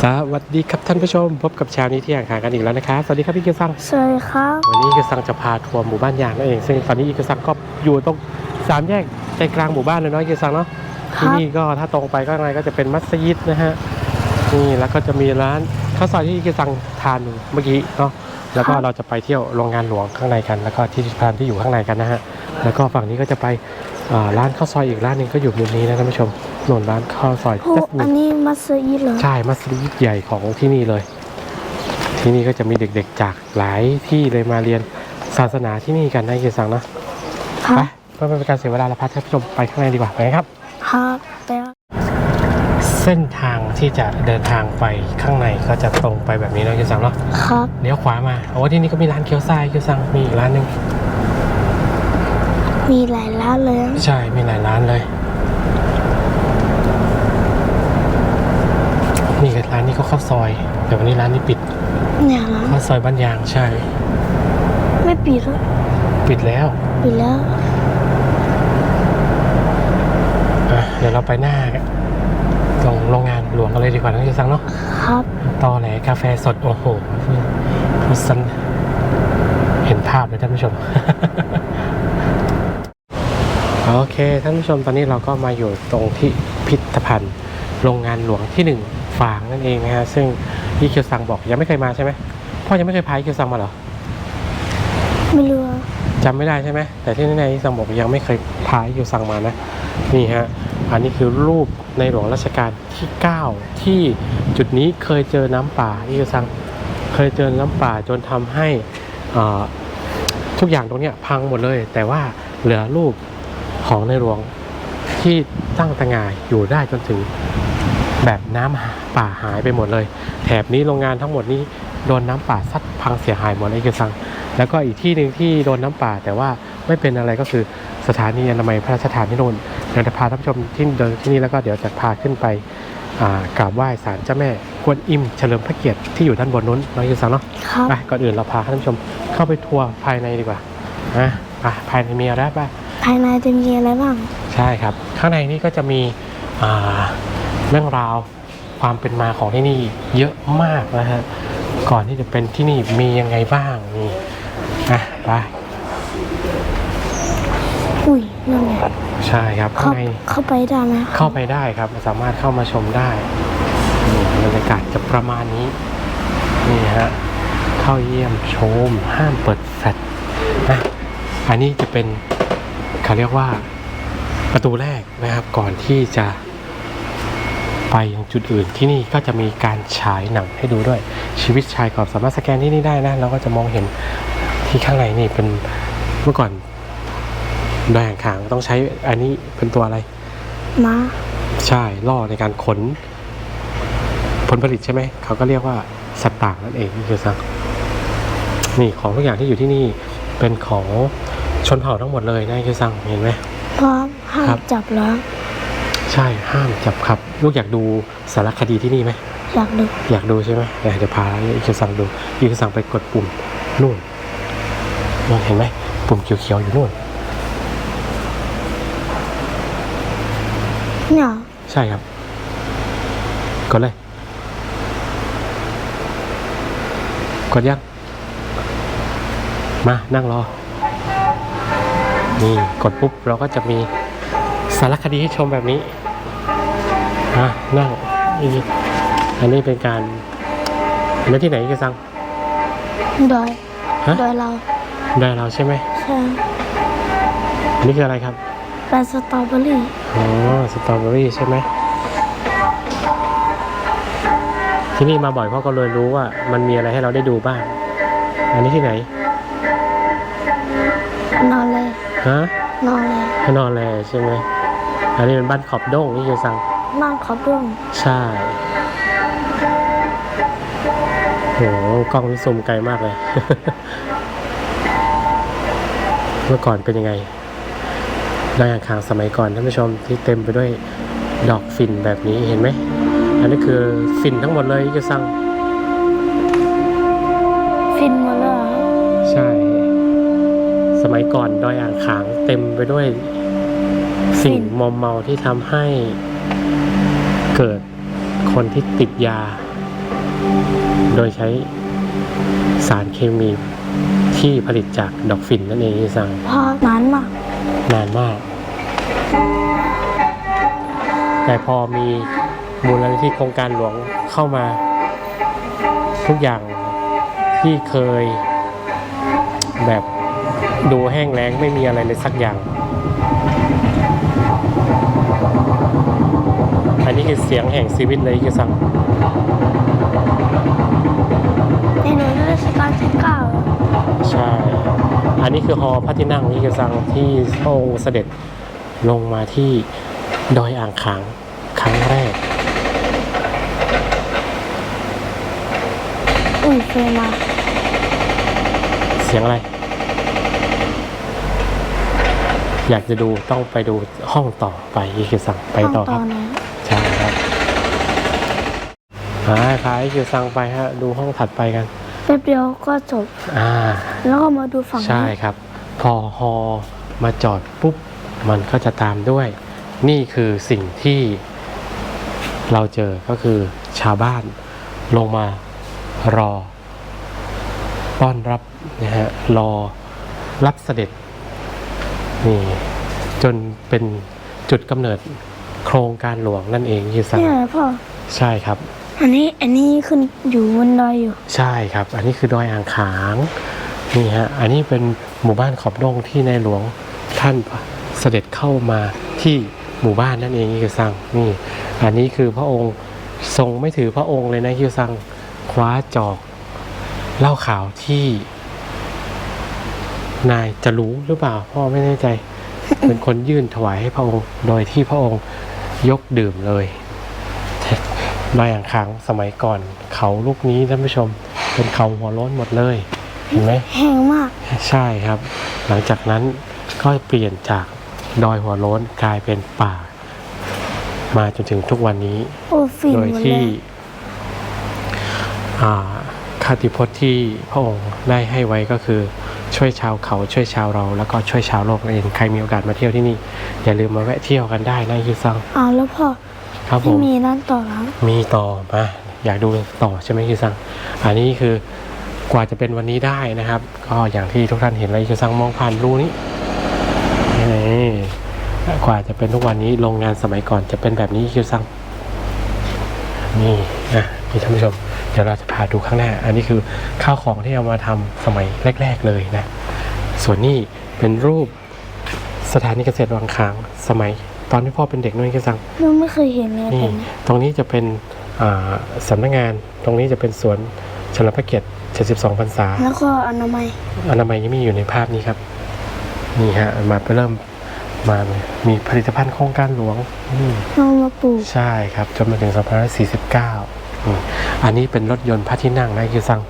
สวัสดีครับท่านผู้ชม พบกับเชาวนี้ที่อ่างขางกันอีกแล้วนะครับสวัสดีครับพี่เกียวซังสวัสดีครับวันนี้เกียวซังจะพาทัวร์หมู่บ้านยางนั่นเองซึ่งตอนนี้อีเกียวซังก็อยู่ตรงสามแยกใจกลางหมู่บ้านเลยเนาะเกียวซังเนาะคที่รับนี่ก็ถ้าตรงไปก็ข้างในก็จะเป็นมัสยิดนะฮะนี่แล้วก็จะมีร้านข้าวซอยที่เกียวซังทานอยู่เมื่อกี้เนาะแล้วก็เราจะไปเที่ยวโรงงานหลวงข้างในกัน แล้วก็ที่พิพิธภัณฑ์ที่อยู่ข้างในกันนะฮะ แล้วก็ฝั่งนี้ก็จะไปอ่าร้านข้าวซอยอีกร้านหนึ่งก็อยู่มุมนี้นะท่านผู้ชมโน่นร้านข้าวซอยโอ้จัสมิอันนนี้มัสยิดเหรอใช่มัสยิดใหญ่ของที่นี่เลย ที่นี่ก็จะมีเด็กๆจากหลายที่เลยมาเรียนศาสนาที่นี่กันนะเกียรติสังนะครับไปเพื่อไม่เป็นการเสียเวลาเราพาท่านผู้ชมไปข้างในดีกว่าไปครับครับแต่เส้นทางที่จะเดินทางไปข้างในก็จะตรงไปแบบนี้นะเกียรติสังเนาะครับเลี้ยวขวามาโอ้ที่นี่ก็มีร้านเกี๊ยวซ่าเกี๊ยวซังมีอีกร้านหนึ่ง มีหลายร้านเลยนะใช่ มีหลายร้านเลย นี่ก็ร้านนี้ก็ข้าวซอย แต่วันนี้ร้านนี้ปิดเนี่ยร้านข้าวซอยบ้านยางใช่ ไม่ปิดแล้วปิดแล้ว ปิดแล้วอะเดี๋ยวเราไปหน้าตรงโรงงานหลวงกันเลยดีกว่าน้องเจสังเนาะ ครับ ตอแหลกาแฟสด โอ้โหพุสันเห็นภาพเลยท่านผู้ชมโอ เคท่านผู้ชมตอนนี้เราก็มาอยู่ตรงที่พิพิธภัณฑ์โรงงานหลวงที่หนึ่งฝางนั่นเองนะฮะซึ่งพี่เคียวซังบอกยังไม่เคยมาใช่ไหมพ่อยังไม่เคยพาพี่เคียวซังมาเหรอไม่รู้อะจำไม่ได้ใช่ไหมแต่ที่แน่ๆที่ซังบอกยังไม่เคยพาอยู่ซังมานะนี่ฮะอันนี้คือรูปในหลวงรัชกาลที่ 9 ที่จุดนี้เคยเจอน้ำป่าที่ซังเคยเจอน้ำป่าจนทำให้อ่าทุกอย่างตรงเนี้ยพังหมดเลย แต่ว่าเหลือรูป ของในหลวงที่ตั้งตระหง่ายอยู่ได้จนถึงแบบน้ำป่าหายไปหมดเลย แถบนี้โรงงานทั้งหมดนี้โดนน้ำป่าซัดพังเสียหายหมดเลยคือซังแล้วก็อีกที่หนึ่งที่โดนน้ำป่า แต่ว่าไม่เป็นอะไรก็คือสถานีอนามัยพระราชทานที่โน่นเดี๋ยวจะพาท่านผู้ชมที่เดินที่นี่แล้วก็เดี๋ยวจะพาขึ้นไปอ่ากราบไหว้ศาลเจ้าแม่กวนอิมเฉลิมพระเกียรติที่อยู่ด้านบนนู้นน้องยูซังเนาะครับไปก่อนอื่นเราพาท่านผู้ชมเข้าไปทัวร์ภายในดีกว่านะไปภายในมีอะไรบ้าง ภายในจะมีอะไรบ้าง ใช่ครับ ข้างในนี่ก็จะมีอ่าเรื่องราวความเป็นมาของที่นี่เยอะมากนะฮะก่อนที่จะเป็นที่นี่มียังไงบ้างนี่อะไปอุ้ยนั่นไงใช่ครับข้าเข้างใน เข้าไปได้ไหมเข้าไปได้ครับสามารถเข้ามาชมได้นี่บรรยากาศจะประมาณนี้นี่ฮะเข้าเยี่ยมชม ห้ามเปิดแฟลชนะอันนี้จะเป็น เขาเรียกว่าประตูแรกนะครับก่อนที่จะไปยังจุดอื่นที่นี่ก็จะมีการฉายหนังให้ดูด้วยชีวิตชายขอบสามารถสแกนที่นี่ได้นะเราก็จะมองเห็นที่ข้างในนี่เป็นเมื่อก่อนดอยอ่างขางต้องใช้อันนี้เป็นตัวอะไรม้าใช่ล่อในการขน ผลผลิตใช่ไหมเขาก็เรียกว่าสัตว์ต่างนั่นเองนี่คือซังนี่ของทุกอย่างที่อยู่ที่นี่เป็นของ ชนเผ่าทั้งหมดเลยนะคือซังเห็นไหมพร้อมห้าครัมบจับแล้วใช่ห้ามจับครับ ลูกอยากดูสารคดีที่นี่ไหมอยากดูอยากดูใช่ไหมเดี๋ยวเดี๋ยวพาอีคือซังดูอีคือซังไปกดปุ่มนู่นนู่นเห็นไหมปุ่มเขียวๆอยู่นู่นเนี่ยใช่ครับกดเลยกดยังมานั่งรอ นี่กดปุ๊บเราก็จะมีสารคดีให้ชมแบบนี้อะนั่งนี่อันนี้เป็นการอันนี้ที่ไหนกันซังดอยฮะดอยเราได้เราใช่ไหมใช่อันนี้คืออะไรครับเป็นสตรอเบอรี่อ๋อสตรอเบอรี่ใช่ไหมที่นี่มาบ่อยเพราะก็เลยรู้ว่า มันมีอะไรให้เราได้ดูบ้าง อันนี้ที่ไหนนอนเลย ฮะนอนเลยพนอนแลใช่ไหมอันนี้เป็นบ้านขอบด้งนี่คือสั่งนอนขอบดุ้งใช่โหกล้องนี่ซูมไกลมากเลย เมื่อก่อนเป็นยังไงดอยอ่างขางสมัยก่อนท่านผู้ชมที่เต็มไปด้วยดอกฝิ่นแบบนี้เห็นไหม อันนี้คือฝิ่นทั้งหมดเลยที่จะสั่งฟินหมด สมัยก่อนดอยอ่างขางเต็มไปด้วย สิ่งมอมเมาที่ทำให้เกิดคนที่ติดยา โดยใช้สารเคมีที่ผลิตจากดอกฝิ่นนั่นเองที่สั่งพอนานมากนานมาก แต่พอมีมูลนิธิโครงการหลวงเข้ามา ทุกอย่างที่เคยแบบ ดูแห้งแล้งไม่มีอะไรเลยสักอย่าง อันนี้คือเสียงแห่งชีวิตเลยคือสั่งในหลวงรัชกาลที่เก้าใช่ อันนี้คือฮอพระที่นั่งนี่คือสั่งที่พระองค์เสด็จลงมาที่ดอยอ่างขางครั้งแรก อุ้ยเคยมา เสียงอะไร อยากจะดูต้องไปดูห้องต่อไปอีกคือสั่งไปต่อห้งครับไหนใช่ครับหาขายคือสั่งไปฮะดูห้องถัดไปกัน แป๊บเดียวก็จบ อ่า แล้วก็มาดูฝั่งใช่นี้ครับ พอฮอมาจอดปุ๊บ มันก็จะตามด้วย นี่คือสิ่งที่เราเจอก็คือชาวบ้านลงมารอต้อนรับนะฮะรอรับเสด็จ นี่จนเป็นจุดกำเนิดโครงการหลวงนั่นเองที่สั่งนี่อะไรพ่อ ใช่ครับ อันนี้อันนี้ขึ้นอยู่บนดอยอยู่ ใช่ครับ อันนี้คือดอยอ่างขางนี่ฮะ อันนี้เป็นหมู่บ้านขอบดงที่ในหลวงท่านเสด็จเข้ามาที่หมู่บ้านนั่นเองคิวซังนี่ อันนี้คือพระองค์ทรงไม่ถือพระองค์เลยนะคิวซังคว้าจอกเหล้าขาวที่ นายจะรู้หรือเปล่าพ่อไม่แน่ใจ เป็นคนยื่นถวายให้พระองค์ โดยที่พระองค์ยกดื่มเลยดอยอ่างขางสมัยก่อน เขาลูกนี้ท่านผู้ชม เป็นเขาหัวโล้นหมดเลย เห็นไหมแห้งมาก ใช่ครับ หลังจากนั้นก็เปลี่ยนจากดอยหัวโล้นกลายเป็นป่า มาจนถึงทุกวันนี้โอ้ฟินโดหยมดเลที่ยอ่าคติพจน์ที่พระองค์ได้ให้ไว้ก็คือ ช่วยชาวเขาช่วยชาวเราแล้วก็ช่วยชาวโลกนั่นเองใครมีโอกาสมาเที่ยวที่นี่ อย่าลืมมาแวะเที่ยวกันได้นะยูซังอ้าวแล้วพ่อครับผไม่มมีร้านต่อแล้วมีต่อมาอยากดูต่อใช่ไหมคิวซังอันนี้คือกว่าจะเป็นวันนี้ได้นะครับ ก็อย่างที่ทุกท่านเห็นเลยคิวซังมองผ่านรูนี้นี่กว่าจะเป็นทุกวันนี้โรงงานสมัยก่อนจะเป็นแบบนี้คิวซังนี่นะนี่ท่านผู้ชมเดี๋ยวเราจะพาดูข้างหน้า อันนี้คือข้าวของที่เอามาทำสมัยแรก ๆเลยนะ ส่วนนี้เป็นรูปสถานีเกษตรวังค้างสมัย ตอนที่พ่อเป็นเด็กนู่นคิวซังยังไม่เคยเห็นเลยนี่แบบนี้ตรงนี้จะเป็นอ่าสำนักงาน ตรงนี้จะเป็นสวนเฉลิมพระเกียรติ72พรรษา แล้วก็อนามัย อนามัยยังมีอยู่ในภาพนี้ครับ นี่ฮะ มาเริ่มมา มีผลิตภัณฑ์โครงการหลวงอืมเรามาปลูก ใช่ครับ จนมาถึง2549 อืมอันนี้เป็นรถยนต์พระที่นั่งนะคิวซัง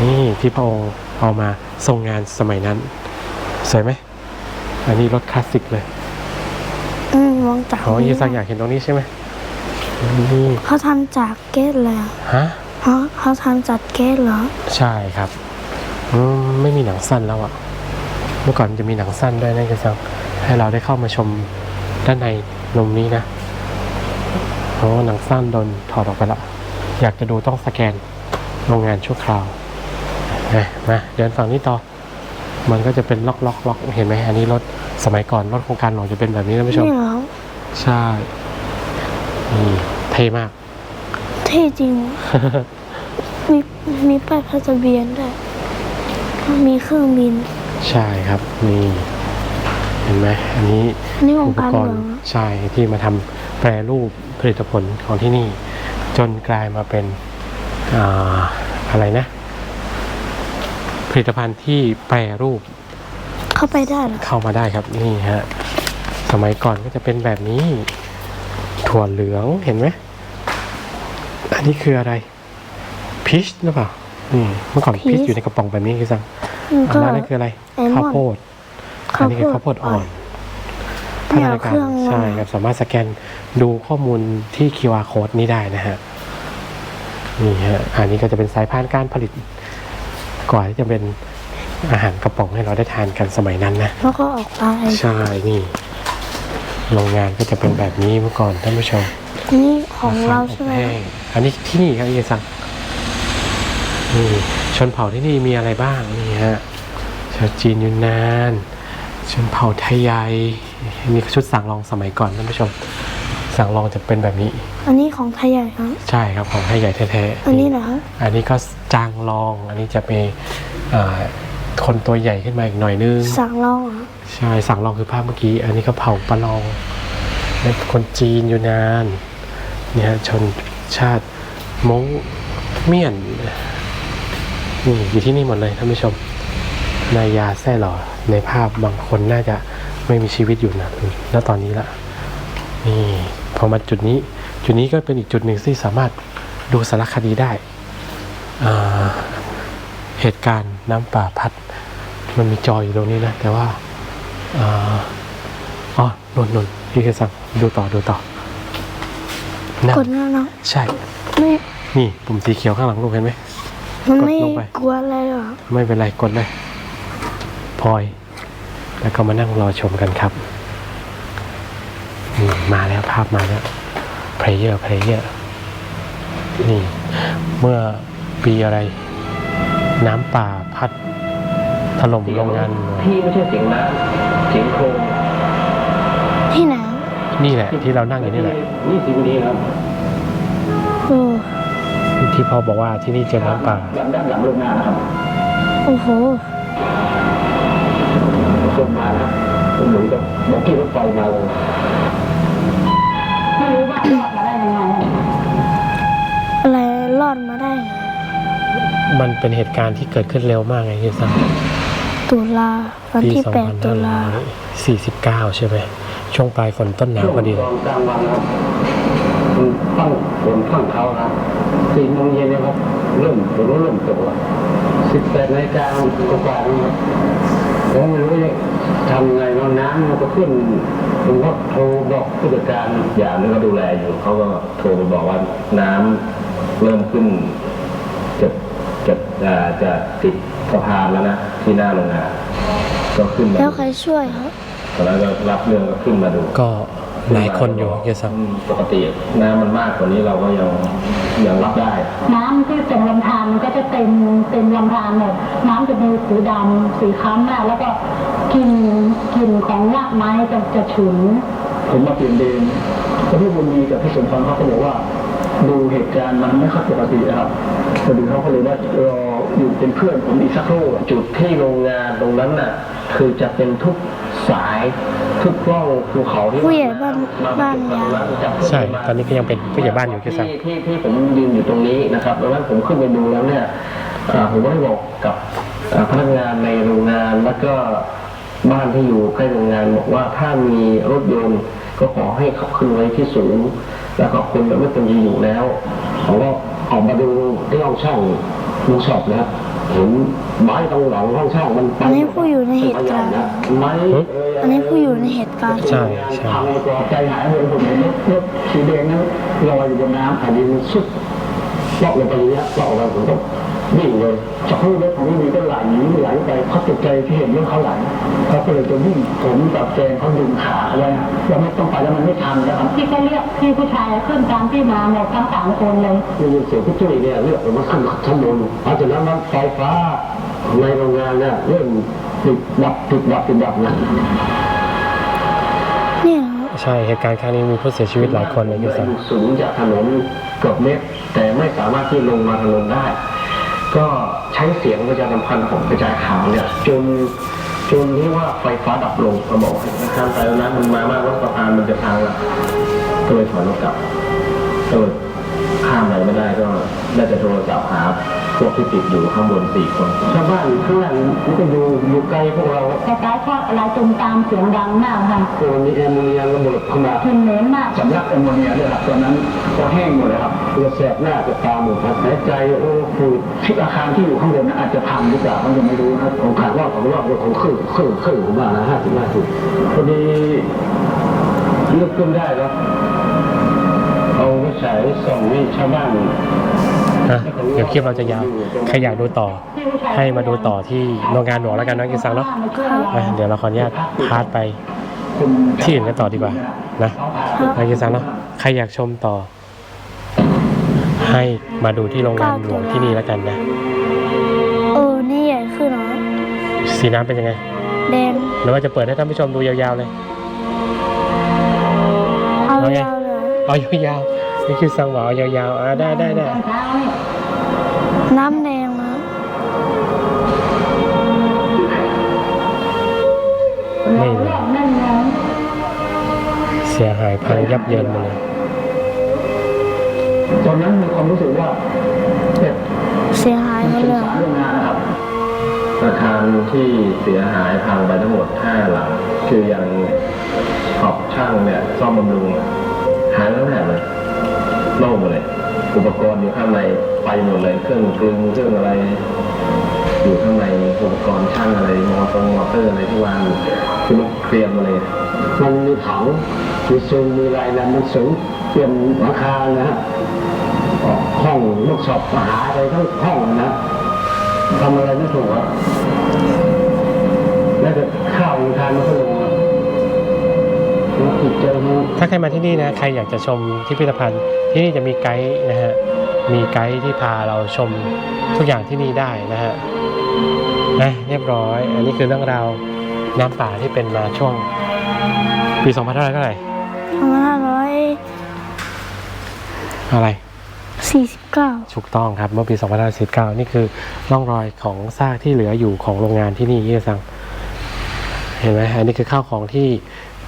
นี่ที่พระองค์เอามาทรงงานสมัยนั้น สวยไหม อันนี้รถคลาสสิกเลยอืมมองจากอ๋อคิวซังอยากเห็นตรงนี้ใช่ไหมนี่เขาทำจากแก๊สเลยเหรอฮะเขาเขาทำจากแก๊สเหรอ ใช่ครับอืมไม่มีหนังสั้นแล้วอะเมื่อก่อนจะมีหนังสั้นด้วยนะคือซังให้เราได้เข้ามาชมด้านในนมนี้นะ โอ้หนังสั้นโดนถอดออกไปละ อยากจะดูต้องสแกนโรงงานชั่วคราวนะมาเดินฝั่งนี้ต่อ มันก็จะเป็นล็อกล็อกล็อกเห็นไหมอันนี้รถสมัยก่อนรถโครงการหลวงจะเป็นแบบนี้นะผู้ชมนี่เหรอใช่นี่เท่มาก เท่จริง มีมีป้ายพระทะเบียนด้วยมีเครื่องบินใช่ครับ นี่ เห็นไหมอันนี้อันนี่ขออุงปการกหลรวณ์งใช่ที่มาทำ แปรรูปผลิตผลของที่นี่ จนกลายมาเป็นอ่าอะไรนะ ผลิตภัณฑ์ที่แปรรูปเข้าไปได้เหรอเข้ามาได้ครับนี่ฮะสมัยก่อนก็จะเป็นแบบนี้ ถั่วเหลืองเห็นไหมอันนี้คืออะไรพีชหรือเปล่านี่เมื่อก่อนพีชอยู่ในกระป๋องแบบนี้คือสั่งอืมอัก็นนั้นนั่นคืออะไรไอมอนข้าวโพดอันนี้คือข้าวโพดอ่อนพัไม่ฒเอานาเคการรื่องมาใช่ครับสามารถสแกน ดูข้อมูลที่ QR code นี้ได้นะฮะนี่ฮะอันนี้ก็จะเป็นสายพานการผลิต ก่อนที่จะเป็นอาหารกระป๋องให้เราได้ทานกันสมัยนั้นนะแล้วก็ออกไปใช่นี่โรงงานก็จะเป็นแบบนี้เมื่อก่อนท่านผู้ชมอันนี้ของเราใช่ไหมมะขามอบแห้งอันนี้ที่นี่ครับเอซังนี่ชนเผ่าที่นี่มีอะไรบ้างนี่ฮะชาวจีนยูนนานชนเผ่าไทยใหญ่นี่ชุดสั่งลองสมัยก่อนท่านผู้ชม สั่งลองจะเป็นแบบนี้ อันนี้ของไทยใหญ่ครับ ใช่ครับของไทยใหญ่แท้ๆอันนี้เหรอครับอันนี้ก็จางลอง อันนี้จะเป็นอ่าคนตัวใหญ่ขึ้นมาอีกหน่อยนึง สั่งลองเหรอใช่สั่งลองคือภาพเมื่อกี้ อันนี้ก็เผ่าปะลองเป็นคนจีนอยู่นานเนี่ยชนชาติมงเมียนนี่อยู่ที่นี่หมดเลยท่านผู้ชมนายาแซ่หล่อในภาพบางคนน่าจะไม่มีชีวิตอยู่นะณตอนนี้ละ นี่พอมาจุดนี้ จุดนี้ก็เป็นอีกจุดหนึ่งที่สามารถดูสารคดีได้อ่าเหตุการณ์น้ำป่าพัด มันมีจออยู่ตรงนี้นะ แต่ว่าอ่าอ๋อนนนนพี่เคสั่งดูต่อดูต่อนั่นกดแล้วเนาะใช่ไม่นี่ปุ่มสีเขียวข้างหลังลูกเห็นไหมมันไม่กดลงไปกลัวอะไรหรอ ไม่เป็นไรกดเลยพลอย แล้วก็มานั่งรอชมกันครับนี่ มาแล้วภาพมาแล้วเพลเยอร์เพลเยอร์นี่ เมื่อปีอะไร น้ำป่าพัดถล่มโรงงานหน่วยที่ไม่ใช่เสียงน้ำเสียงโครมที่ไหนนี่แหละ ที่เรานั่งอยู่นี่แหละนี่สิบนาทีครับโอ้ที่พ่อบอกว่าที่นี่เจอน้ำป่าหลังด้านหลังโรงงานนะครับโอ้โหคนมานะผมเหมือนกับบอกที่รถไฟมาเลย มันเป็นเหตุการณ์ที่เกิดขึ้นเร็วมากไงที่สังตุลาวันปีที่แปดตุลา2549 ใช่ไหมช่วงปลายฝนต้นหนาวพอดีเลตยอนกลางวันนะครับมันตั้งฝนตั้งเขาครับสี่โมงเย็นเนะครับ เริ่มฝนเริ่มตกแล้วสิบแปดนาฬิกาก็กว่าๆนะครับผมไม่รู้จะทำไงว่าน้ำมันก็ขึ้นผมก็โทรบอกผู้จัดการ อย่างนึงก็ดูแลอยู่ เขาก็โทรไปบอกว่าน้ำเริ่มขึ้นจะ จะจะจะติดสะพานแล้วนะที่หน้าโรงงานก็ขึ้นมาแล้วใครช่วยครับตอนนั้นก็รับเรื่องก็ขึ้นมาดู ก็หลายคนอยู่เยสังอืมปกติน้ำมันมากกว่านี้เราก็ยังยังรับได้ น้ำที่ตรงลำธารมันก็จะเต็มเต็มลำธารหมดน้ำจะมีสีดำสีคล้ำมากแล้วก็กลิ่นกลิ่นของรากไม้จะจะฉุนผมมาเปลี่ยนเดนแล้วพี่บุญมีกับพี่สมพรเขาก็บอกว่า ดูเหตุการณ์มันไม่ค่อยปกตินะครับพอดีเขาก็เลยว่ารออยู่เป็นเพื่อนผมอีกสักครู่อะจุดที่โรงงานตรงนั้นน่ะ คือจะเป็นทุกสายทุกกล้องภูเขาที่ผู้ใหญ่บ้านมบ้านยาวจะขึ้นใช่มาตอนนี้ก็ยังเป็นผู้ใหญ่บ้านอยู่ที่สังที่ที่ที่ผมยืนอยู่ตรงนี้นะครับแล้วนั้นผมขึ้นไปดูแล้วเนี่ยอ่าผมก็ได้บอกกับอ่าพนักงานในโรงงานแล้วก็บ้านที่อยู่ใกล้โรงงานบอกว่าถ้ามีรถยนต์ก็ขอให้ขับขึ้นไว้ที่สูง แล้วก็คนแบบไม่ควรจะอยู่แล้วเขาก็ออกมาดูที่ห้องช่างดูสอบนะครับเห็นไม้ตรงหลังห้องช่างมันไปอันนี้ผู้อยู่ในเหตุการณ์ไม้อันนี้ผู้อยู่ในเหตุการณ์ใช่ใช่ทางก็ใจหายเลยผมเห็นรถรถสีแดงนั้นลอยอยู่บนน้ำแผ่นดินมันสุดเลาะลงไปอย่างเนี้ยเลาะลงไปผมก็ วิ่งเลยจากที่รถของพี่มีก็ไหลไหลไปเขาตกใจที่เห็นรถเขาไหลเขาก็เลยจะวิ่งผมกับแฟนเขาดึงขาไว้นะเราไม่ต้องไปแล้วมันไม่ทันนะครับที่ก็เรียกพี่ผู้ชายขึ้นตามพี่มาหมดทั้งสามคนเลยได้ยินเสียงพี่จุ้ยเนี่ยเลือดออกมาขึ้นชั้นบนหลังจากนั้นน้ำไฟฟ้าในโรงงานเนี่ยเริ่มติดดับติดดับติดดับเนี่ยนี่เหรอครับใช่เหตุการณ์ครั้งนี้มีผู้เสียชีวิตหลายคนเลยที่สังอยู่สูงจากถนนเกือบเมตรแต่ไม่สามารถที่ลงมาถนนได้ ก็ใช้เสียงประชาสัมพันธ์ของกระจายข่าวเนี่ยจนจนที่ว่าไฟฟ้าดับลงก็บอกนะครับไปแล้วนะมันมามากว่าสะพานมันจะพังละก็เลยถอยรถกลับก็เลย ข้ามอะไรไม่ได้ก็ได้แต่โทรศัพท์หาพวกที่ติดอยู่ข้างบนสี่คนชาวบ้านข้างล่างมันก็อยู่อยู่ไกลพวกเราคล้ายๆทอดอะไรจมตามเสียงดังมากค่ะคือมันมีแอร์โมเนียระเบิดเข้ามากลิ่นเหม็นมากสำลักแอมโมเนียด้วยครับตอนนั้นก็แห้งหมดเลยครับตัวแสบหน้าจะตาหมดครับหายใจโอ้ฟูดที่อาคารที่อยู่ข้างบนน่ะอาจจะพังหรือเปล่ามันยังไม่รู้นะครับผมขาดรอบของรอบของครึ่งครึ่งครึ่งผมว่านะห้าสิบห้าสิบพอดีเลือกขึ้นได้แล้วเอาไป ฉายส่องให้ชาวบ้านอะเดี๋ยวคลิปเราจะยาวใครอยากดูต่อ ให้มาดูต่อที่โรงงานหลวงแล้วกันเน้องกินซังเนาะอะเดี๋ยวเราขออนุญาตพาร์ทไปคุณที่อื่นกันต่อดีกว่านะน้องกินซังเนาะใครอยากชมต่อ ให้มาดูที่โรงงานหลวงที่นี่แล้วกันนะเออนี่ใหญ่ขึ้นเหรอสีน้ำเป็นยังไงแดงหรือว่าจะเปิดให้ท่านผู้ชมดูยาวๆเลยเอาเอาไงยาวเลยเอายาวๆ นี่คือสังหวะเอายาวๆอ่าได้ได้ได้ตอนเช้าเนี่ยน้ำแดงนะไม่เราเลยแรกนั่นไงเสียหายพังยับเยินหมดเลยตอนนั้นมีความรู้สึกว่าแบบเสียหายหมสดงเลยสารโรงงานนะครับอาคารที่เสียหายพังไปทั้งหมด5หลัง คือยังขอบช่างเนี่ยซ่อมบำรุงหายไปทั้งแถบเลยโล่งหมดเลย อุปกรณ์อยู่ข้างในไปหมดเลย เครื่องกลึงเครื่องอะไร อยู่ข้างในอุปกรณ์ช่างอะไรมอเตอร์มอเตอร์อะไรที่วางคือมันเคลียร์หมาเลยมันมีถังมีซูมมีอะไรนะมันสูงเปลี่ยนหลังคานะฮะห้องลูกสอบมหาอะไรทั้งห้องนะทำอะไรไม่ถูกอะแล้วก็ข้าวทานไม่ค่อยลงอะแล้วจิตใจมัน ถ้าใครมาที่นี่นะใครอยากจะชมที่พิพิธภัณฑ์ที่นี่จะมีไกด์นะฮะมีไกด์ที่พาเราชมทุกอย่างที่นี่ได้นะฮะนะเรียบร้อย อันนี้คือเรื่องราวน้ำป่าที่เป็นมาช่วงปี2 5 0 0เท่าไหร่สองพันห้าร้อยอะไรสี่สิบเก้าถูกต้องครับเมื่อปี2549 นี่คือร่องรอยของซากที่เหลืออยู่ของโรงงานที่นี่เยซัง เห็นไหมอันนี้คือข้าวของที่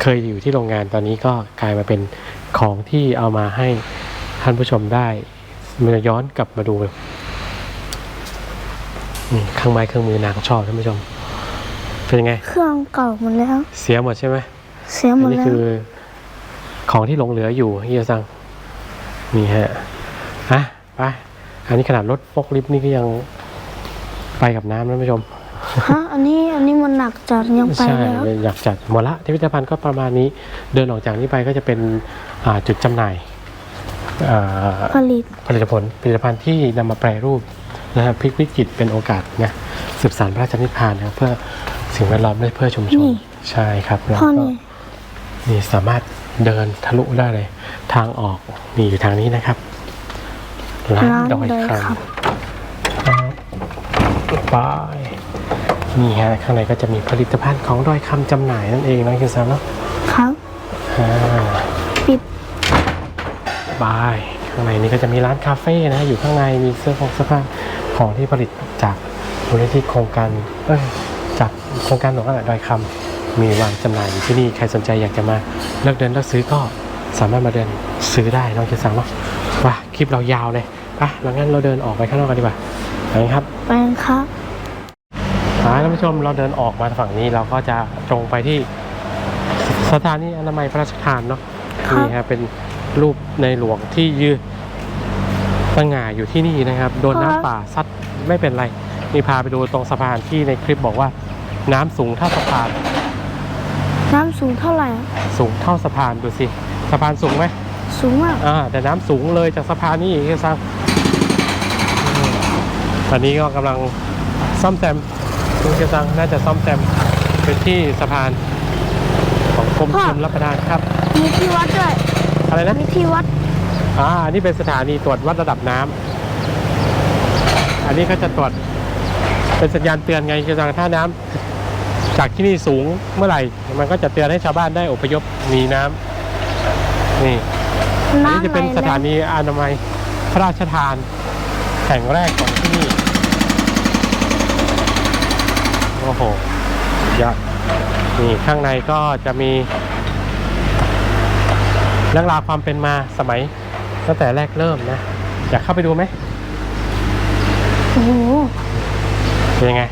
เคยอยู่ที่โรงงานตอนนี้ก็กลายมาเป็นของที่เอามาให้ท่านผู้ชมได้มาย้อนกลับมาดูนี่เครื่องไม้เครื่องมือนางชอบท่านผู้ชม เป็นยังไง เครื่องเก่าหมดแล้ว เสียหมดใช่ไหมเสียหมอันดนี้แล้วคือ ของที่หลงเหลืออยู่เฮียซังนี่ฮะอะไปอันนี้ขนาดรถฟกลิฟต์นี่ก็ยังไปกับน้ำนะท่านผู้ชม ฮะอันนี้อันนี้มันหนักจัดยังไปใช่แล้วอยากจัดหมดละที่พิพิธภัณฑ์ก็ประมาณนี้เดินออกจากนี้ไปก็จะเป็นอ่าจุดจำหน่ายอ่าผลิตผลิตผลผลิตภัณฑ์ที่นำมาแปรรูปนะครับพลิกวิกฤตเป็นโอกาสนะสืบสานพระราชนิพพานนะครับเพื่อสิ่งแวดล้อมและเพื่อชุมชนนี่ใช่ครับแล้วพ่อก็นี่นี่สามารถเดินทะลุได้เลย ทางออกนี่อยู่ทางนี้นะครับร้านร้านดอยดอยคครับำไป นี่ฮะข้างในก็จะมีผลิตภัณฑ์ของดอยคำจำหน่ายนั่นเองนะคือสามเนาะครับอ่าปิดบายข้างในนี้ก็จะมีร้านคาเฟ่นะ อยู่ข้างในมีเสื้อของเสื้อผ้าของที่ผลิตจากมูลนิธิโครงการเอ้ยจากโครงการหลวงอะไรดอยคำมีวางจำหน่ายอยู่ที่นี่ใครสนใจอยากจะมาเลือกเดินเลือกซื้อก็สามารถมาเดินซื้อได้น้องคิดสั่งเนาะว้าคลิปเรายาวเลยไปแล้วงั้นเราเดินออกไปข้างนอกกันดีกว่าไปครับไปครับอ่า ท่านผู้ชมเราเดินออกมาฝั่งนี้เราก็จะตรงไปที่สถานีอนามัยพระราชทานเนาะครับนี่ฮะเป็นรูปในหลวงที่ยืนตั้งง่าอยู่ที่นี่นะครับ โดนน้ำป่าซัดไม่เป็นไรนี่พาไปดูตรงสะพานที่ในคลิปบอกว่า น้ำสูงเท่าสะพาน น้ำสูงเท่าไหร่อะสูงเท่าสะพานดูสิสะพานสูงไหมสูงมากอ่าแต่น้ำสูงเลยจากสะพานนี่อีกซังอืมตอนนี้ก็กำลังซ่อมแซม คุณเชซังน่าจะซ่อมแซมเป็นที่สะพานของกรมชลรับประทานครับ มีที่วัดด้วย อะไรนะมีที่วัด อ่าอันนี้เป็นสถานีตรวจวัดระดับน้ำอันนี้เขาจะตรวจเป็นสัญญาณเตือนไงคือถ้าน้ำจากที่นี่สูงเมื่อไหร่ มันก็จะเตือนให้ชาวบ้านได้อพยพหนีน้ำนี่อันนี้น้ำจะเป็นไหลสถานีอนามัยพระราชทานแห่งแรกของที่นี่ โอ้โหยอดนี่ข้างในก็จะมี เรื่องราวความเป็นมาสมัยตั้งแต่แรกเริ่มนะ อยากเข้าไปดูไหมโอ้โหเป็นยังไง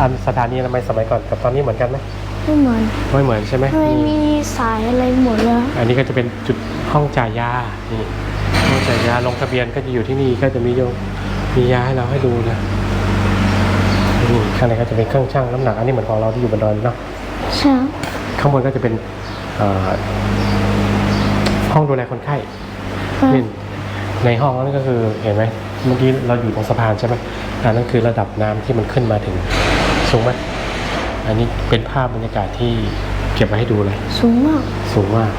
อันสถานีอนามัยสมัยก่อนกับตอนนี้เหมือนกันไหมไม่เหมือนไม่เหมือนใช่ไหมทำไมนี่มีสายอะไรหมดเลยอันนี้ก็จะเป็นจุดห้องจ่ายยานี่ห้องจ่ายยาลงทะเบียนก็จะอยู่ที่นี่ก็จะมีโยมียาให้เราให้ดูนะนี่ ข้างในก็จะเป็นเครื่องชั่งน้ำหนักอันนี้เหมือนของเราที่อยู่บนดอยเนาะใช่ข้างบนก็จะเป็นเอ่อห้องดูแลคนไข้ครับนี่ในห้องนั่นก็คือเห็นไหมเมื่อกี้เราอยู่ตรงสะพานใช่ไหมอันนั้นคือระดับน้ำที่มันขึ้นมาถึงสูงไหมอันนี้เป็นภาพบรรยากาศที่เก็บไว้ให้ดูเลย สูงมากสูงมาก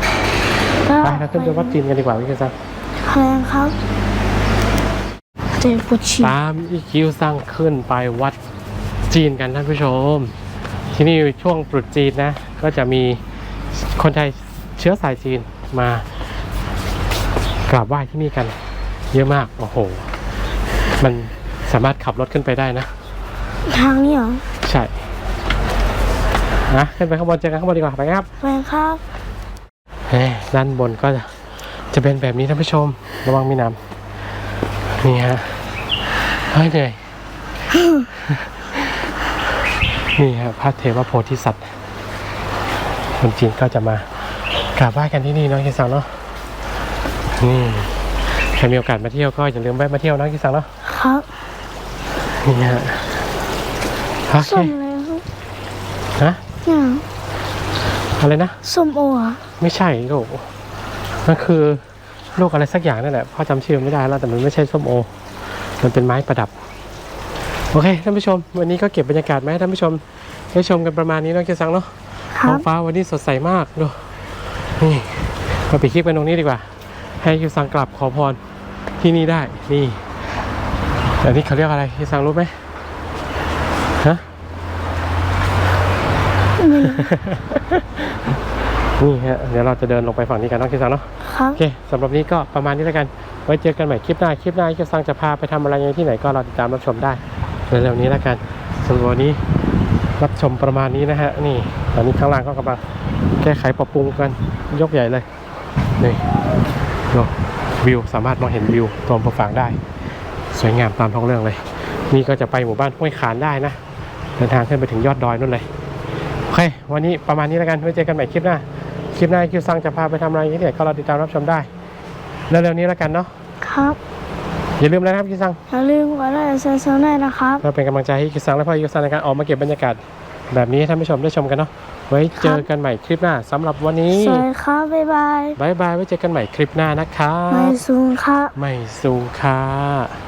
ไปเราขึ้นไปวัดจีนกันดีกว่าพี่คิวซังแพงครับเจ็บปวดฉี่ตามอีคิวซังขึ้นไปวัด จีนกันท่านผู้ชม ที่นี่ช่วงตรุษจีนนะ ก็จะมีคนไทยเชื้อสายจีนมากราบไหว้ที่นี่กัน เยอะมากโอ้โห มันสามารถขับรถขึ้นไปได้นะ ทางนี้เหรอ ใช่นะขึ้นไปข้างบนเจอกันข้างบนดีกว่าไปครับแพงครับเฮ้ยด้านบนก็จะจะเป็นแบบนี้ท่านผู้ชม ระวังมีน้ำนี่ฮะเฮ้ยเหนื่อย นี่ฮะพระเทวโพธิสัตว์ คนจีนก็จะมากราบไหว้กันที่นี่เนาะคิสังเนาะนี่ใครมีโอกาสมาเที่ยวก็อย่าลืมแวะมาเที่ยวนะคิสังเนาะครับนี่ฮะโอเคส้มอะไรครับฮะเนี่ยอะไรนะส้มโอเหรอะไม่ใช่ลูกมันคือลูกอะไรสักอย่างนั่นแหละพ่อจำชื่อไม่ได้แล้วแต่มันไม่ใช่ส้มโอ มันเป็นไม้ประดับ โอเคท่านผู้ชม วันนี้ก็เก็บบรรยากาศมาให้ท่านผู้ชมได้ชมกันประมาณนี้เนาะเกียรติสังเนาะคท้รัองบฟ้าวันนี้สดใสมากดูนี่มาปิดคลิปกันตรงนี้ดีกว่า ให้คิวซังกลับขอพรที่นี่ได้นี่แต่นี่เขาเรียกอะไรคิวซังรู้ไหมฮะ นี่ฮะเดี๋ยวเราจะเดินลงไปฝั่งนี้กันเนาะคิวซังเนาะ ครับ โอเค สำหรับนี้ก็ประมาณนี้แล้วกัน ไว้เจอกันใหม่คลิปหน้า คลิปหน้าที่ซังจะพาไปทำอะไรยังไงที่ไหนก็รอติดตามรับชมได้ เร็วๆนี้แล้วกันสำหรับวันนี้รับชมประมาณนี้นะฮะนี่ตอนนี้ข้างล่างก็กำลังแก้ไขปรับปรุงกันยกใหญ่เลยนี่ดูวิวสามารถมองเห็นวิวรวมประฝางได้ สวยงามตามท้องเรื่องเลย นี่ก็จะไปหมู่บ้านห้วยขานได้นะเดินทางขึ้นไปถึงยอดดอยนู่นเลยโอเควันนี้ประมาณนี้แล้วกันไว้เจอกันใหม่คลิปหน้าคลิปหน้าคิวซังจะพาไปทำอะไรที่ไหนก็รอติดตามรับชมได้เร็วๆนี้แล้วกันเนาะครับ อย่าลืมนะครับคิวซังอย่าลืมกดไลค์กดแชร์ช่องด้วยนะครับเพื่อเป็นกำลังใจให้คิวซังและพ่อคิวซังในการออกมาเก็บบรรยากาศแบบนี้ให้ท่านผู้ชมได้ชมกันเนาะไว้เจอกันใหม่คลิปหน้าสำหรับวันนี้สวัสดีครับบ๊ายบายบายบายไว้เจอกันใหม่คลิปหน้านะคะไม่สูงครับไม่สูงค่ะ